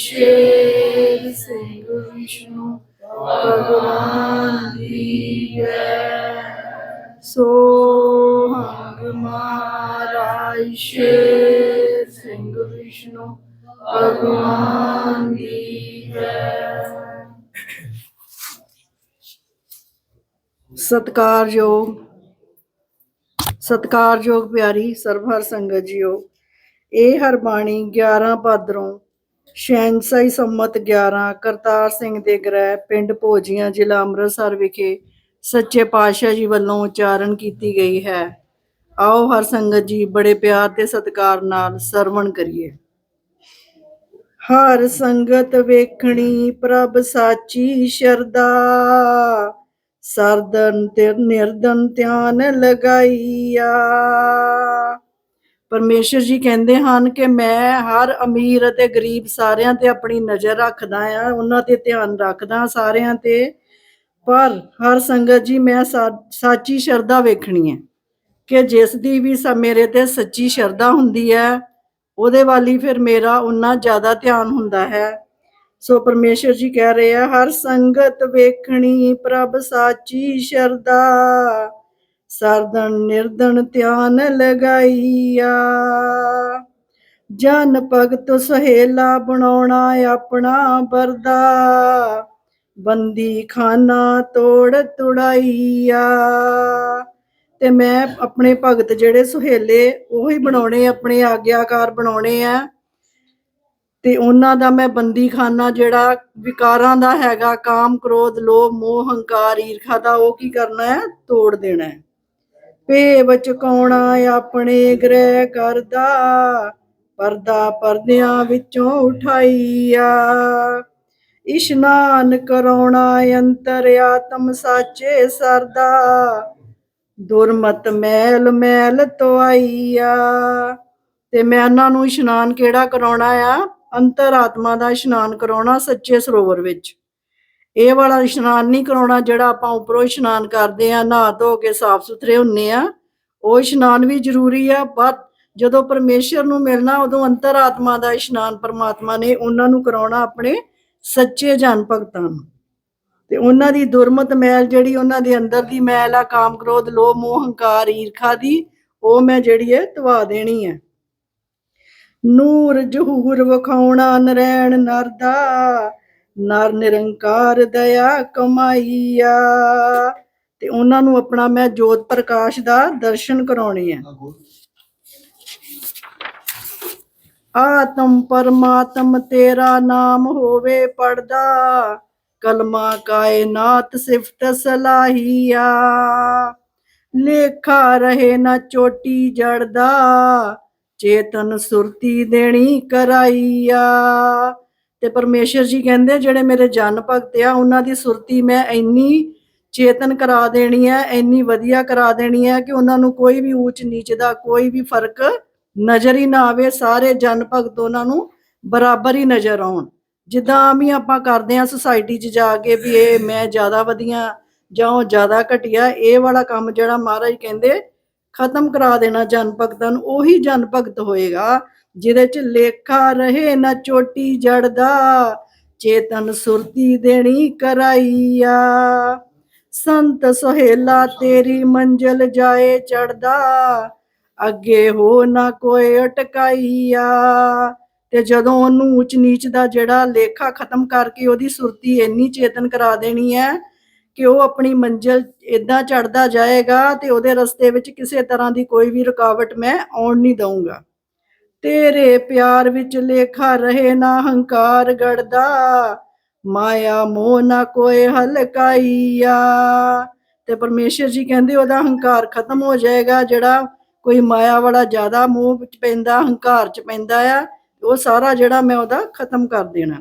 ਮਹਾਰਾਜ ਸ਼ੇਰ ਸਿੰਘ ਵਿਸ਼ਨੂੰ ਭਗਵਾਨ ਦੀ ਜੈ ਸੋ ਮਹਾਰਾਜ ਸ਼ੇਰ ਸਿੰਘ ਵਿਸ਼ਨੂੰ ਭਗਵਾਨ ਦੀ ਜੈ ਸਤਕਾਰਯੋਗ ਸਤਕਾਰਯੋਗ ਪਿਆਰੀ ਸਰਵਹਰ ਸੰਗਤ ਜੀਓ, ਇਹ ਹਰਬਾਣੀ 11 ਭਾਦਰੋਂ ਸ਼ੈਨਸਾਈ ਸੰਮਤ 11 ਕਰਤਾਰ ਸਿੰਘ ਦੇ ਗ੍ਰਹਿ, ਪਿੰਡ ਭੋਜੀਆਂ, ਜ਼ਿਲ੍ਹਾ ਅੰਮ੍ਰਿਤਸਰ ਵਿਖੇ ਸੱਚੇ ਪਾਤਸ਼ਾਹ ਜੀ ਵੱਲੋਂ ਉਚਾਰਨ ਕੀਤੀ ਗਈ ਹੈ। ਆਓ ਹਰ ਸੰਗਤ ਜੀ ਬੜੇ ਪਿਆਰ ਤੇ ਸਤਿਕਾਰ ਨਾਲ ਸਰਵਣ ਕਰੀਏ। ਹਰ ਸੰਗਤ ਵੇਖਣੀ ਪ੍ਰਭ ਸਾਚੀ ਸ਼ਰਦਾ ਸਰਦਨ ਤੇ ਨਿਰਦਨ ਧਿਆਨ ਲਗਾਈਆ। ਪਰਮੇਸ਼ਰ ਜੀ ਕਹਿੰਦੇ ਹਨ ਕਿ ਮੈਂ ਹਰ ਅਮੀਰ ਅਤੇ ਗਰੀਬ ਸਾਰਿਆਂ ਤੇ ਆਪਣੀ ਨਜ਼ਰ ਰੱਖਦਾ ਆ ਉਹਨਾਂ ਤੇ ਧਿਆਨ ਰੱਖਦਾ ਸਾਰਿਆਂ ਤੇ। ਪਰ ਹਰ ਸੰਗਤ ਜੀ, ਮੈਂ ਸਾਚੀ ਸ਼ਰਧਾ ਵੇਖਣੀ ਹੈ ਕਿ ਜਿਸ ਦੀ ਵੀ ਸ- ਮੇਰੇ ਤੇ ਸੱਚੀ ਸ਼ਰਧਾ ਹੁੰਦੀ ਹੈ, ਉਹਦੇ ਵਾਲੀ ਫਿਰ ਮੇਰਾ ਉਨਾ ਜ਼ਿਆਦਾ ਧਿਆਨ ਹੁੰਦਾ ਹੈ। ਸੋ ਪਰਮੇਸ਼ਰ ਜੀ ਕਹਿ ਰਹੇ ਆ, ਹਰ ਸੰਗਤ ਵੇਖਣੀ ਪ੍ਰਭ ਸਾਚੀ ਸ਼ਰਧਾ। ਸਰਦਣ ਨਿਰਦਣ ਧਿਆਨ ਲਗਾਈਆ। ਜਨ ਭਗਤ ਸਹੇਲਾ ਬਣਾਉਣਾ ਆਪਣਾ ਬਰਦਾ ਬੰਦੀ ਖਾਨਾ ਤੋੜ ਤੁੜਾਈਆ। ਤੇ ਮੈਂ ਆਪਣੇ ਭਗਤ ਜਿਹੜੇ ਸੁਹੇਲੇ, ਉਹੀ ਬਣਾਉਣੇ, ਆਪਣੇ ਆਗਿਆਕਾਰ ਬਣਾਉਣੇ ਆ। ਤੇ ਉਹਨਾਂ ਦਾ ਮੈਂ ਬੰਦੀਖਾਨਾ ਜਿਹੜਾ ਵਿਕਾਰਾਂ ਦਾ ਹੈਗਾ, ਕਾਮ, ਕ੍ਰੋਧ, ਲੋਭ, ਮੋਹ, ਹੰਕਾਰ, ਈਰਖਾ ਦਾ, ਉਹ ਕੀ ਕਰਨਾ ਹੈ? ਤੋੜ ਦੇਣਾ ਹੈ। ਭੇਵ ਚੁਕਾਉਣਾ ਆਪਣੇ ਗ੍ਰਹਿ ਕਰਦਾ? ਪਰਦਾ ਪਰਦਿਆਂ ਵਿੱਚੋਂ ਉਠਾਈਆ। ਇਸ਼ਨਾਨ ਕਰਾਉਣਾ ਅੰਤਰ ਆਤਮ ਸਾਚੇ ਸਰਦਾ। ਦੁਰਮਤ ਮੈਲ ਮੈਲ ਤੋਆਈਆ। ਤੇ ਮੈਂ ਉਹਨਾਂ ਨੂੰ ਇਸ਼ਨਾਨ ਕਿਹੜਾ ਕਰਾਉਣਾ ਆ? ਅੰਤਰ ਆਤਮਾ ਦਾ ਇਸ਼ਨਾਨ ਕਰਾਉਣਾ ਸੱਚੇ ਸਰੋਵਰ ਵਿੱਚ। ਇਹ ਵਾਲਾ ਇਸ਼ਨਾਨ ਨਹੀਂ ਕਰਾਉਣਾ ਜਿਹੜਾ ਆਪਾਂ ਉੱਪਰੋਂ ਇਸ਼ਨਾਨ ਕਰਦੇ ਆ ਨਹਾ ਧੋ ਕੇ ਸਾਫ਼ ਸੁਥਰੇ ਹੁੰਨੇ ਆ। ਉਹ ਇਸ਼ਨਾਨ ਵੀ ਜ਼ਰੂਰੀ ਆ ਪਰ ਜਦੋਂ ਪਰਮੇਸ਼ਰ ਨੂੰ ਮਿਲਣਾ, ਉਦੋਂ ਅੰਤਰ ਦਾ ਇਸ਼ਨਾਨ ਪਰਮਾਤਮਾ ਨੇ ਉਹਨਾਂ ਨੂੰ ਕਰਾਉਣਾ ਆਪਣੇ ਸੱਚੇ ਜਨ ਭਗਤਾਂ ਨੂੰ। ਤੇ ਉਹਨਾਂ ਦੀ ਦੁਰਮਤ ਮੈਲ ਜਿਹੜੀ ਉਹਨਾਂ ਦੇ ਅੰਦਰ ਦੀ ਮੈਲ ਆ, ਕਾਮ ਕ੍ਰੋਧ, ਲੋਭ, ਮੋਹ, ਹੰਕਾਰ, ਈਰਖਾ ਦੀ, ਉਹ ਮੈਂ ਜਿਹੜੀ ਹੈ ਤਵਾ ਦੇਣੀ ਹੈ। ਨੂਰ ਜਹੂਰ ਵਖਾਉਣਾ ਨਰੈਣ ਨਰਦਾ ਨਰ ਨਿਰੰਕਾਰ ਦਇਆ ਕਮਾਈਆ। ਤੇ ਉਹਨਾਂ ਨੂੰ ਆਪਣਾ ਮੈਂ ਜੋਤ ਪ੍ਰਕਾਸ਼ ਦਾ ਦਰਸ਼ਨ ਕਰਾਉਣੇ ਆ। ਆਤਮ ਪਰਮਾਤਮ ਤੇਰਾ ਨਾਮ ਹੋਵੇ ਪੜਦਾ। ਕਲਮਾ ਕਾਇਨਾਤ ਸਿਫਤ ਸਲਾਹੀਆ। ਲੇਖਾ ਰਹੇ ਨਾ ਚੋਟੀ ਜੜਦਾ। ਚੇਤਨ ਸੁਰਤੀ ਦੇਣੀ ਕਰਾਈਆ। ਤੇ ਪਰਮੇਸ਼ਰ ਜੀ ਕਹਿੰਦੇ ਜਿਹੜੇ ਮੇਰੇ ਜਨ ਭਗਤ ਆ, ਉਹਨਾਂ ਦੀ ਸੁਰਤੀ ਮੈਂ ਇੰਨੀ ਚੇਤਨ ਕਰਾ ਦੇਣੀ ਹੈ ਇੰਨੀ ਵਧੀਆ ਕਰਾ ਦੇਣੀ ਹੈ ਕਿ ਉਹਨਾਂ ਨੂੰ ਕੋਈ ਵੀ ਊਚ ਨੀਚ ਦਾ ਕੋਈ ਵੀ ਫ਼ਰਕ ਨਜ਼ਰ ਹੀ ਨਾ ਆਵੇ, ਸਾਰੇ ਜਨ ਭਗਤ ਉਹਨਾਂ ਨੂੰ ਬਰਾਬਰ ਹੀ ਨਜ਼ਰ ਆਉਣ। ਜਿੱਦਾਂ ਵੀ ਆਪਾਂ ਕਰਦੇ ਆ ਸੁਸਾਇਟੀ 'ਚ ਜਾ ਕੇ ਵੀ ਇਹ ਮੈਂ ਜ਼ਿਆਦਾ ਵਧੀਆ ਜਾਂ ਉਹ ਜ਼ਿਆਦਾ ਘਟੀਆ, ਇਹ ਵਾਲਾ ਕੰਮ ਜਿਹੜਾ ਮਹਾਰਾਜ ਕਹਿੰਦੇ, ਖਤਮ ਕਰਾ ਦੇਣਾ ਜਨ ਭਗਤਾਂ ਨੂੰ, ਉਹੀ ਜਨ ਭਗਤ ਹੋਏਗਾ। ਜਿਹਦੇ 'ਚ ਲੇਖਾ ਰਹੇ ਨਾ ਚੋਟੀ ਜੜਦਾ, ਚੇਤਨ ਸੁਰਤੀ ਦੇਣੀ ਕਰਾਈਆ। ਸੰਤ ਸੁਹੇਲਾ ਤੇਰੀ ਮੰਜ਼ਲ ਜਾਏ ਚੜਦਾ, ਅੱਗੇ ਹੋ ਨਾ ਕੋਈ ਅਟਕਾਈਆ। ਤੇ ਜਦੋਂ ਉਹਨੂੰ ਉੱਚ ਨੀਚ ਦਾ ਜਿਹੜਾ ਲੇਖਾ ਖਤਮ ਕਰਕੇ ਉਹਦੀ ਸੁਰਤੀ ਇੰਨੀ ਚੇਤਨ ਕਰਾ ਦੇਣੀ ਹੈ ਕਿ ਉਹ ਆਪਣੀ ਮੰਜ਼ਿਲ ਇਦਾਂ ਚੜਦਾ ਜਾਏਗਾ ਤੇ ਉਹਦੇ ਰਸਤੇ ਵਿੱਚ ਕਿਸੇ ਤਰ੍ਹਾਂ ਦੀ ਕੋਈ ਵੀ ਰੁਕਾਵਟ ਮੈਂ ਆਉਣ ਨਹੀਂ ਦਊਂਗਾ। ਤੇਰੇ ਪਿਆਰ ਵਿੱਚ ਲੇਖਾ ਰਹੇ ਨਾ ਹੰਕਾਰ ਗੜਦਾ। ਮਾਇਆ ਮੋਹ ਨਾ ਕੋਈ ਹਲਕਾਈਆ। ਤੇ ਪਰਮੇਸ਼ਰ ਜੀ ਕਹਿੰਦੇ ਉਹਦਾ ਹੰਕਾਰ ਖਤਮ ਹੋ ਜਾਏਗਾ, ਜਿਹੜਾ ਕੋਈ ਮਾਇਆ ਵਾਲਾ ਜ਼ਿਆਦਾ ਮੋਹ ਵਿੱਚ ਪੈਂਦਾ, ਹੰਕਾਰ ਚ ਪੈਂਦਾ ਆ, ਉਹ ਸਾਰਾ ਜਿਹੜਾ ਮੈਂ ਉਹਦਾ ਖਤਮ ਕਰ ਦੇਣਾ।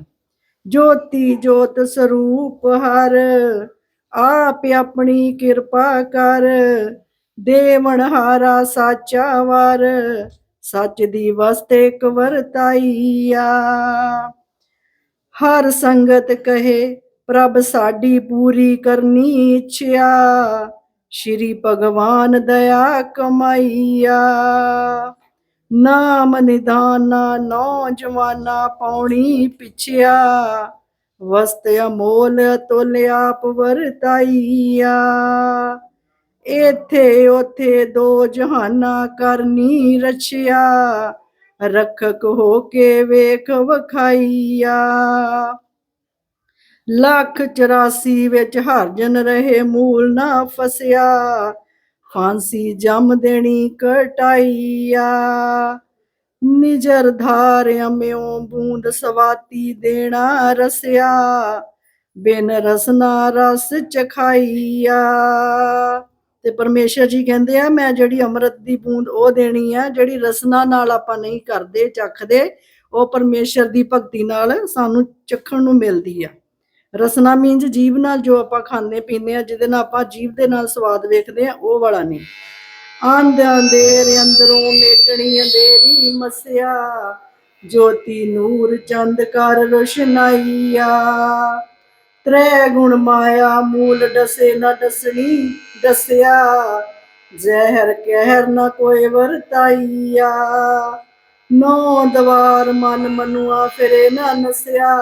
ਜੋਤੀ ਜੋਤ ਸਰੂਪ ਹਰ, ਆਪ ਆਪਣੀ ਕਿਰਪਾ ਕਰ। ਦੇਵਨ ਹਾਰਾ ਸਾਚਾ ਵਰ ਸੱਚ ਦੀ ਵਸਤੇ ਇੱਕ ਵਰਤਾਈਆ। ਹਰ ਸੰਗਤ ਕਹੇ, ਪ੍ਰਭ ਸਾਡੀ ਪੂਰੀ ਕਰਨੀ ਇੱਛਾ ਸ਼੍ਰੀ ਭਗਵਾਨ ਦਇਆ ਕਮਾਈਆ। ਨਾਮ ਨਿਦਾਨਾ ਨੌਜਵਾਨਾ ਪੌਣੀ ਪਿਛਿਆ। ਵਸਤ ਅਮੋਲ ਤੁਲ ਆਪ ਵਰਤਾਈਆ। ਇਥੇ ਉਥੇ ਦੋ ਜਹਾਨਾ ਕਰਨੀ ਰਛਿਆ ਰਖਕ ਹੋ ਕੇ ਵੇਖ ਵਖਾਈਆ। ਲੱਖ 84 ਵਿੱਚ ਹਰਜਨ ਰਹੇ ਮੂਲ ਨਾ ਫਸਿਆ, ਫਾਂਸੀ ਜਮ ਦੇਣੀ ਕਟਾਈਆ। ਨਿਜਰ ਧਾਰ ਅਮਿਓ ਬੂੰਦ ਸਵਾਤੀ ਦੇਣਾ ਰਸਿਆ, ਬਿਨ ਰਸਨਾ ਰਸ ਚਖਾਈਆ। ਤੇ ਪਰਮੇਸ਼ਰ ਜੀ ਕਹਿੰਦੇ ਆ, ਮੈਂ ਜਿਹੜੀ ਅੰਮ੍ਰਿਤ ਦੀ ਬੂੰਦ ਉਹ ਦੇਣੀ ਆ, ਜਿਹੜੀ ਰਸਨਾ ਨਾਲ ਆਪਾਂ ਨਹੀਂ ਕਰਦੇ, ਚੱਖਦੇ, ਉਹ ਪਰਮੇਸ਼ਰ ਦੀ ਭਗਤੀ ਨਾਲ ਸਾਨੂੰ ਚੱਖਣ ਨੂੰ ਮਿਲਦੀ ਆ। ਰਸਨਾ ਮੀਨਸ ਜੀਵ ਨਾਲ ਜੋ ਆਪਾਂ ਖਾਂਦੇ, ਪੀਂਦੇ ਆ, ਜਿਹਦੇ ਨਾਲ ਆਪਾਂ ਜੀਵ ਦੇ ਨਾਲ ਸਵਾਦ ਵੇਖਦੇ ਆ, ਉਹ ਵਾਲਾ ਨਹੀਂ। ਆਂਦ ਅੰਧੇਰ ਅੰਦਰੋਂ ਮੇਟਣੀ ਅੰਧੇਰੀ ਮਸਿਆ, ਜੋਤੀ ਨੂਰ ਚੰਦ ਕਰ ਰੋਸ਼ਨਾਈਆ ਤ੍ਰੈ ਗੁਣ ਮਾਇਆ ਮੂਲ ਦਸੇ ਨ ਦਸਣੀ ਦਸਿਆ ਜ਼ਹਿਰ ਕਹਿਰ ਨ ਕੋਈ ਵਰਤਾਈਆ। ਨੌ ਦਵਾਰ ਮਨ ਮਨੁਆ ਫਿਰੇ ਨਾ ਨਸਿਆ।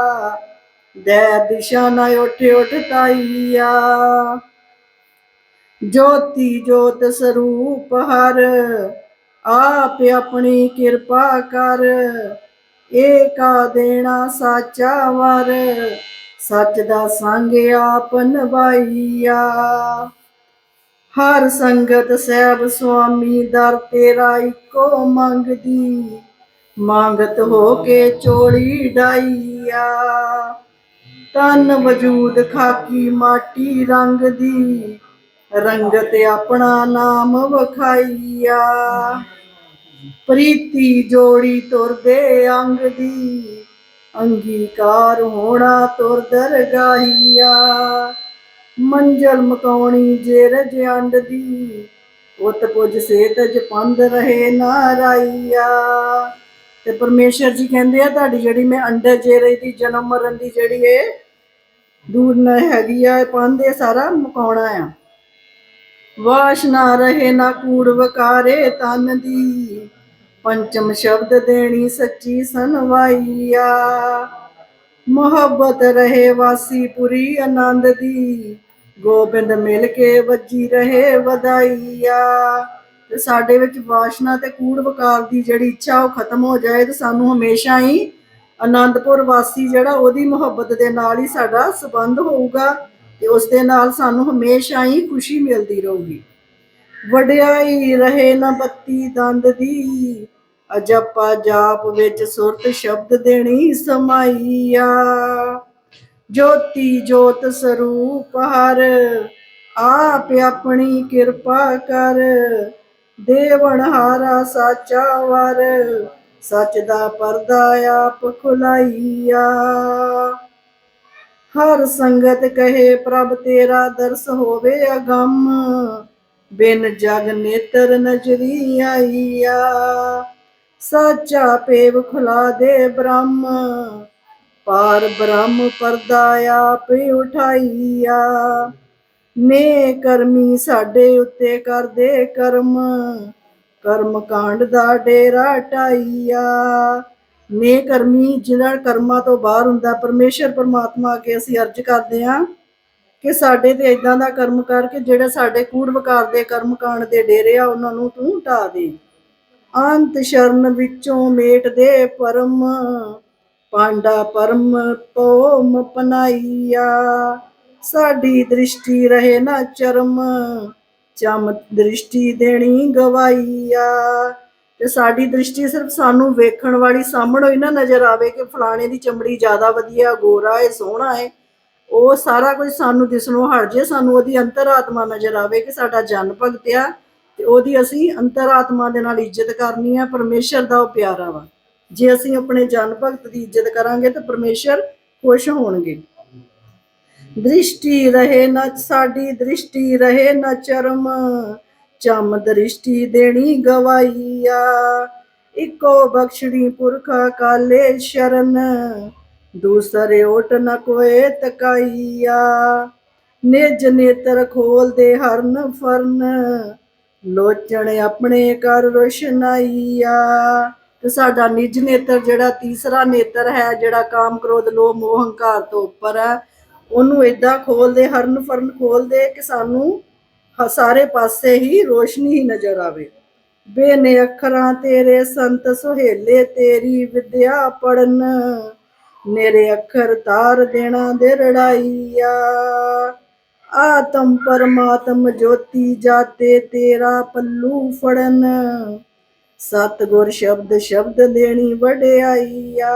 ਦੇ ਦਿਸ਼ਾ ਨ ਉੱਠ ਉੱਠ ਤਾਈਆ ਜੋਤੀ ਜੋਤ ਸਰੂਪ ਹਰ, ਆਪ ਆਪਣੀ ਕਿਰਪਾ ਕਰ। ਏਕਾ ਦੇਣਾ ਸਾਚਾ ਵਰ ਸੱਚ ਦਾ ਸੰਗ ਆਪ ਨਵਾਈਆ ਹਰ ਸੰਗਤ ਸਹਿਬ ਸੁਆਮੀ ਦਰ ਤੇਰਾ ਇੱਕੋ ਮੰਗਦੀ, ਮੰਗਤ ਹੋ ਕੇ ਚੋਲੀ ਡਾਈਆ। ਤਨ ਵਜੂਦ ਖਾਕੀ ਮਾਟੀ ਰੰਗ ਦੀ ਰੰਗਤ ਆਪਣਾ ਨਾਮ ਵਖਾਈਆ। ਪ੍ਰੀਤੀ ਜੋੜੀ ਤੁਰਦੇ ਅੰਗ ਦੀ ਅੰਗੀਕਾਰ ਹੋਣਾ ਤੁਰ ਦਰਗਾਹੀਆ। ਮੰਜਲ ਮਕਾਉਣੀ ਜੇ ਰਜ ਅੰਡ ਦੀ। ਉਤ ਪੁਜ ਸੇਤਜ ਪੰਦ ਰਹੇ ਨਾਰਾਈਆ ਤੇ ਪਰਮੇਸ਼ਰ ਜੀ ਕਹਿੰਦੇ ਆ, ਤੁਹਾਡੀ ਜਿਹੜੀ ਮੈਂ ਅੰਡਰ ਜੇਰੇ ਦੀ, ਜਨਮ ਮਰਨ ਦੀ ਜਿਹੜੀ ਇਹ ਦੂਰ ਨਾ ਹੈਗੀ ਆ ਪੰਧ ਇਹ ਸਾਰਾ ਮੁਕਾਉਣਾ ਆ। ਵਾਸ਼ ਨਾ ਰਹੇ ਨਾ ਕੂੜ ਵਕਾਰੇ ਤਨ ਦੀ। ਪੰਚਮ ਸ਼ਬਦ ਦੇਣੀ ਸੱਚੀ ਸਨਵਾਈਆ ਮੁਹੱਬਤ ਰਹੇ ਵਾਸੀ ਪੁਰੀ ਆਨੰਦ ਦੀ, ਗੋਬਿੰਦ ਮਿਲ ਕੇ ਵੱਜੀ ਰਹੇ ਵਧਾਈਆ। ਤੇ ਸਾਡੇ ਵਿੱਚ ਵਾਸ਼ਨਾ ਤੇ ਕੂੜ ਵਕਾਰ ਦੀ ਜਿਹੜੀ ਇੱਛਾ, ਉਹ ਖਤਮ ਹੋ ਜਾਏ ਤੇ ਸਾਨੂੰ ਹਮੇਸ਼ਾ ਹੀ ਆਨੰਦਪੁਰ ਵਾਸੀ ਜਿਹੜਾ, ਉਹਦੀ ਮੁਹੱਬਤ ਦੇ ਨਾਲ ਹੀ ਸਾਡਾ ਸਬੰਧ ਹੋਊਗਾ ਤੇ ਉਸ ਦੇ ਨਾਲ ਸਾਨੂੰ ਹਮੇਸ਼ਾ ਹੀ ਖੁਸ਼ੀ ਮਿਲਦੀ ਰਹੂਗੀ। ਵਡਿਆਈ ਰਹੇ ਨਾ ਬੱਤੀ ਦੰਦ ਦੀ ਅਜਪਾ ਜਾਪ ਵਿੱਚ ਸੁਰਤ ਸ਼ਬਦ ਦੇਣੀ ਸਮਾਈਆ। ਜੋਤੀ ਜੋਤ ਸਰੂਪ ਹਰ, ਆਪ ਆਪਣੀ ਕਿਰਪਾ ਕਰ। ਦੇਵਨ ਹਾਰਾ ਸਾਚਾ ਵਰ, ਸੱਚ ਦਾ ਪਰਦਾ ਆਪ ਖੁਲਾਈਆ। ਹਰ ਸੰਗਤ ਕਹੇ, ਪ੍ਰਭ ਤੇਰਾ ਦਰਸ ਹੋਵੇ ਅਗੰਮ। ਬਿਨ ਜਗ ਨੇਤਰ ਨਜਰੀ ਆਈਆ। ਸਾਚਾ ਪੇਵ ਖੁਲਾ ਦੇ ਬ੍ਰਹਮ। ਪਾਰ ਬ੍ਰਹਮ ਪਰਦਾ ਆਪ ਉਠਾਈਆ। ਨੇ ਕਰਮੀ ਸਾਡੇ ਉੱਤੇ ਕਰਦੇ ਕਰਮ। ਕਰਮ ਕਾਂਡ ਦਾ ਡੇਰਾ ਟਾਈਆ ਨੇ ਕਰਮੀ ਜਿਹੜਾ ਕਰਮਾਂ ਤੋਂ ਬਾਹਰ ਹੁੰਦਾ, ਪਰਮੇਸ਼ਰ ਪਰਮਾਤਮਾ ਅੱਗੇ ਅਸੀਂ ਅਰਜ ਕਰਦੇ ਹਾਂ ਕਿ ਸਾਡੇ ਤੇ ਇਦਾਂ ਦਾ ਕਰਮ ਕਰਕੇ ਜਿਹੜੇ ਸਾਡੇ ਕੂੜ ਵਕਾਰ ਦੇ ਕਰਮ ਕਾਂਡ ਦੇ ਡੇਰੇ ਆ, ਉਹਨਾਂ ਨੂੰ ਤੂੰ ਢਾ ਦੇ। ਅੰਤ ਸ਼ਰਨ ਵਿੱਚੋਂ ਮੇਟ ਦੇ ਪਰਮ ਪਾਂਡਾ ਪਰਮ ਪੋਮ ਪਨਾਈਆ। ਸਾਡੀ ਦ੍ਰਿਸ਼ਟੀ ਰਹੇ ਨਾ ਚਰਮ, ਚਮ ਦ੍ਰਿਸ਼ਟੀ ਦੇਣੀ ਗਵਾਈਆ। ਤੇ ਸਾਡੀ ਦ੍ਰਿਸ਼ਟੀ ਸਿਰਫ ਸਾਨੂੰ ਵੇਖਣ ਵਾਲੀ ਸਾਹਮਣੋਂ ਹੀ ਨਾ ਨਜ਼ਰ ਆਵੇ ਕਿ ਫਲਾਣੇ ਦੀ ਚਮੜੀ ਜ਼ਿਆਦਾ ਵਧੀਆ, ਗੋਰਾ ਹੈ, ਸੋਹਣਾ ਹੈ। ਉਹ ਸਾਰਾ ਕੁਝ ਸਾਨੂੰ ਦਿਸਣੋਂ ਹਟ ਜੇ ਸਾਨੂੰ, ਉਹਦੀ ਅੰਤਰਾਤਮਾ ਨਜ਼ਰ ਆਵੇ ਕਿ ਸਾਡਾ ਜਨ ਭਗਤ ਆ ਤੇ ਉਹਦੀ ਅਸੀਂ ਅੰਤਰਾਤਮਾ ਦੇ ਨਾਲ ਇੱਜ਼ਤ ਕਰਨੀ ਹੈ ਪਰਮੇਸ਼ਰ ਦਾ ਉਹ ਪਿਆਰਾ ਵਾ। ਜੇ ਅਸੀਂ ਆਪਣੇ ਜਨ ਭਗਤ ਦੀ ਇੱਜ਼ਤ ਕਰਾਂਗੇ ਤਾਂ ਪਰਮੇਸ਼ਰ ਖੁਸ਼ ਹੋਣਗੇ। ਦ੍ਰਿਸ਼ਟੀ ਰਹੇ ਨਾ ਸਾਡੀ, ਦ੍ਰਿਸ਼ਟੀ ਰਹੇ ਨਾ ਚਰਮ। ਚਮ ਦ੍ਰਿਸ਼ਟੀ ਦੇਣੀ ਗਵਾਈਆ ਇੱਕੋ ਬਖਸ਼ਣੀ ਪੁਰਖਾ ਕਾਲੇ ਸ਼ਰਨ। ਦੂਸਰੇ ਓਟ ਨ ਕੋਏ ਤਕਾਈਆ। ਨਿਜ ਨੇਤਰ ਖੋਲ ਦੇ ਹਰਨ ਫਰਨ। ਲੋਚਣ ਆਪਣੇ ਕਰ ਰੋਸ਼ਨਾਈਆ। ਤੇ ਸਾਡਾ ਨਿਜ ਨੇਤਰ ਜਿਹੜਾ ਤੀਸਰਾ ਨੇਤਰ ਹੈ, ਜਿਹੜਾ ਕਾਮ ਕ੍ਰੋਧ, ਲੋਭ, ਮੋਹ, ਹੰਕਾਰ ਤੋਂ ਉੱਪਰ ਹੈ, ਉਹਨੂੰ ਏਦਾਂ ਖੋਲਦੇ ਹਰਨ ਫਰਨ ਖੋਲਦੇ ਕਿ ਸਾਨੂੰ ਸਾਰੇ ਪਾਸੇ ਹੀ ਰੋਸ਼ਨੀ ਹੀ ਨਜ਼ਰ ਆਵੇ। ਬੇਨੇ ਅੱਖਰਾਂ ਤੇਰੇ ਸੰਤ, ਸੁਹੇਲੇ ਤੇਰੀ ਵਿਦਿਆ ਪੜਨ ਮੇਰੇ ਅੱਖਰ ਤਾਰ ਦੇਣਾ ਦੇ ਰੜਾਈਆ। ਆਤਮ ਪਰਮਾਤਮ ਜੋਤੀ ਜਾਤੇ ਤੇਰਾ ਪੱਲੂ ਫੜਨ। ਸਤਗੁਰ ਸ਼ਬਦ ਸ਼ਬਦ ਦੇਣੀ ਵਡਿਆਈਆ।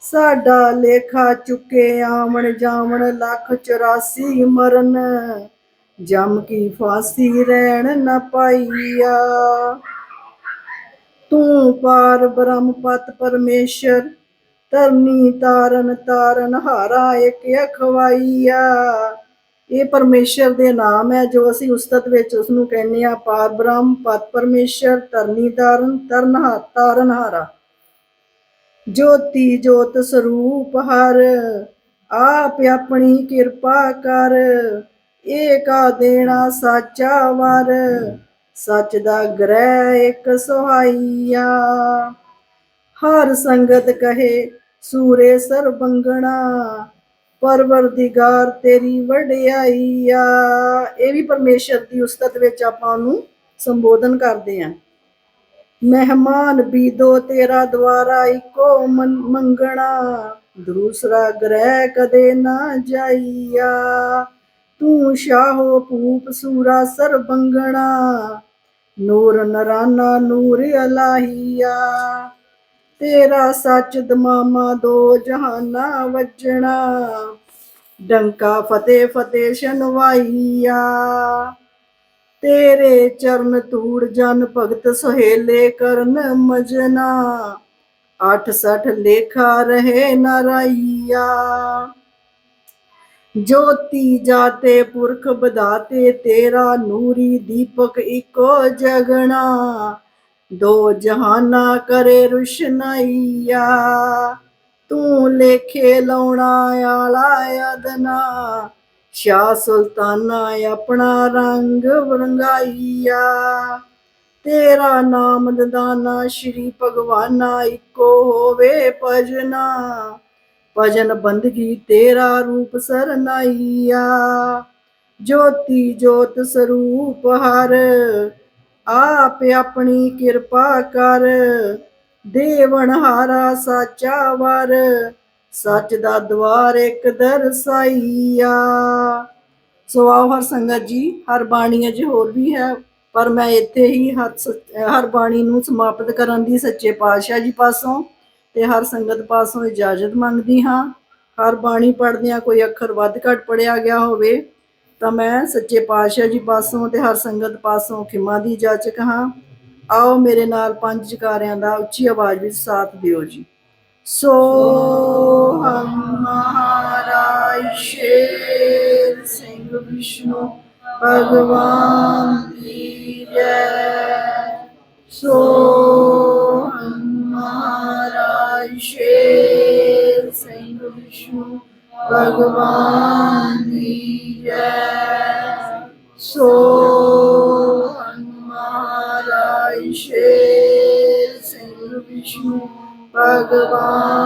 ਸਾਡਾ ਲੇਖਾ ਚੁੱਕੇ ਆਵਣ ਜਾਵਣ ਲੱਖ 84 ਮਰਨ। ਜਮ ਕੀ ਫਾਸੀ ਰਹਿਣ ਨਾ ਪਾਈਆ। ਤੂੰ ਪਾਰ ਬ੍ਰਹਮ ਪਤ ਪਰਮੇਸ਼ਰ ਤਰਨੀ ਤਾਰਨ ਤਾਰਨ ਹਾਰਾ ਇੱਕ ਅਖਵਾਈਆ। ਇਹ ਪਰਮੇਸ਼ਰ ਦੇ ਨਾਮ ਹੈ, ਜੋ ਅਸੀਂ ਉਸਤਤ ਵਿੱਚ ਉਸ ਨੂੰ ਕਹਿੰਦੇ ਆ ਪਾਰ ਬ੍ਰਹਮ, ਪਤ ਪਰਮੇਸ਼ਰ ਤਰਨੀ ਤਾਰਨ ਤਰਨਹਾ ਤਾਰਨਹਾਰਾ ਜੋਤੀ ਜੋਤ ਸਰੂਪ ਹਰ, ਆਪ ਆਪਣੀ ਕਿਰਪਾ ਕਰ, ਏਕਾ ਦੇਣਾ ਸਾਚਾ ਵਰ, ਸੱਚ ਦਾ ਗ੍ਰਹਿ ਇੱਕ ਸੁਹਾਈਆ ਹਰ ਸੰਗਤ ਕਹੇ, ਸੂਰੇ ਸਰ ਬੰਗਣਾ ਪਰਵਰਦੀਗਾਰ ਤੇਰੀ ਵਡਿਆਈ ਆ ਇਹ ਵੀ ਪਰਮੇਸ਼ਰ ਦੀ ਉਸਤਤ ਵਿੱਚ ਆਪਾਂ ਉਹਨੂੰ ਸੰਬੋਧਨ ਕਰਦੇ ਆਂ। ਮਹਿਮਾਨ ਬੀਦੋ, ਤੇਰਾ ਦਵਾਰਾ ਇੱਕੋ ਮਨ- ਮੰਗਣਾ। ਦੂਸਰਾ ਗ੍ਰਹਿ ਕਦੇ ਨਾ ਜਾਈਆ। ਤੂੰ ਸ਼ਾਹੋ ਭੂਪ ਸੂਰਾ ਸਰ ਬੰਗਣਾ। ਨੂਰ ਨਰਾਨਾ ਨੂਰ ਅਲਾਹੀਆ। ਤੇਰਾ ਸੱਚ ਦਮਾਮਾ ਦੋ ਜਹਾਨਾ ਵੱਜਣਾ। ਡੰਕਾ ਫਤਿਹ ਫਤਿਹ ਸ਼ਨਵਾਈਆ ਤੇਰੇ ਚਰਨ ਧੂੜ ਜਨ ਭਗਤ ਸੁਹੇਲੇ ਕਰਨ ਮਜਨਾ। 68 ਲੇਖਾ ਰਹੇ ਨਰਾਈਆ। ਜੋਤੀ ਜਾਤੇ ਪੁਰਖ ਬਦਾਤੇ ਤੇਰਾ ਨੂਰੀ ਦੀਪਕ ਇਕੋ ਜਗਣਾ। ਦੋ ਜਹਾਨਾ ਕਰੇ ਰੁਸ਼ਨਾਈਆ, ਤੂੰ ਲੇਖੇ ਲਾਉਣਾ ਆਲਾ ਅਦਨਾ ਸ਼ਾਹ ਸੁਲਤਾਨਾ ਆਪਣਾ ਰੰਗ ਵਰੰਗਾਈਆ। ਤੇਰਾ ਨਾਮ ਦਦਾਨਾ ਸ਼੍ਰੀ ਭਗਵਾਨਾ, ਇੱਕੋ ਹੋਵੇ ਭਜਨਾ। ਭਜਨ ਬੰਦਗੀ ਤੇਰਾ ਰੂਪ ਸਰਨਾਈਆ। ਜੋਤੀ ਜੋਤ ਸਰੂਪ ਹਰ ਆਪ ਆਪਣੀ ਕਿਰਪਾ ਕਰ। ਦੇਵਨ ਹਾਰਾ ਸਾਚਾ ਵਰ, ਸੱਚ ਦਾ ਦਵਾਰ ਇੱਕ ਦਰਸਾਈਆ। ਸੋ ਆਓ ਹਰ ਸੰਗਤ ਜੀ, ਹਰ ਬਾਣੀ ਅਜੇ ਹੋਰ ਵੀ ਹੈ, ਪਰ ਮੈਂ ਇੱਥੇ ਹੀ ਹਰ ਸ- ਹਰ ਬਾਣੀ ਨੂੰ ਸਮਾਪਤ ਕਰਨ ਦੀ ਸੱਚੇ ਪਾਤਸ਼ਾਹ ਜੀ ਪਾਸੋਂ ਤੇ ਹਰ ਸੰਗਤ ਪਾਸੋਂ ਇਜਾਜ਼ਤ ਮੰਗਦੀ ਹਾਂ। ਹਰ ਬਾਣੀ ਪੜ੍ਹਦਿਆਂ ਕੋਈ ਅੱਖਰ ਵੱਧ ਘੱਟ ਪੜਿਆ ਗਿਆ ਹੋਵੇ ਤਾਂ ਮੈਂ ਸੱਚੇ ਪਾਤਸ਼ਾਹ ਜੀ ਪਾਸੋਂ ਤੇ ਹਰ ਸੰਗਤ ਪਾਸੋਂ ਖਿਮਾ ਦੀ ਜਾਚਕ ਹਾਂ। ਆਓ ਮੇਰੇ ਨਾਲ ਪੰਜ ਜਕਾਰਿਆਂ ਦਾ ਉੱਚੀ ਆਵਾਜ਼ ਵਿੱਚ ਸਾਥ ਦਿਓ ਜੀ। ਸੋ ਹਮ ਮਹਾਰਾਜ ਸ਼ੇਰ ਸਿੰਘ ਵਿਸ਼ਨੂੰ, ਭਗਵਾਨ ਕੀ ਜੈ। ਸੋ ਹਮ ਮਹਾਰਾਜ ਸ਼ੇਰ ਸਿੰਘ ਵਿਸ਼ਨੂੰ, ਭਗਵਾਨ ਦੀ ਜੈ ਸੋ ਹਮ ਮਹਾਰਾਜ ਸਿੰਘ ਵਿਸ਼ਨੂੰ ਭਗਵਾਨ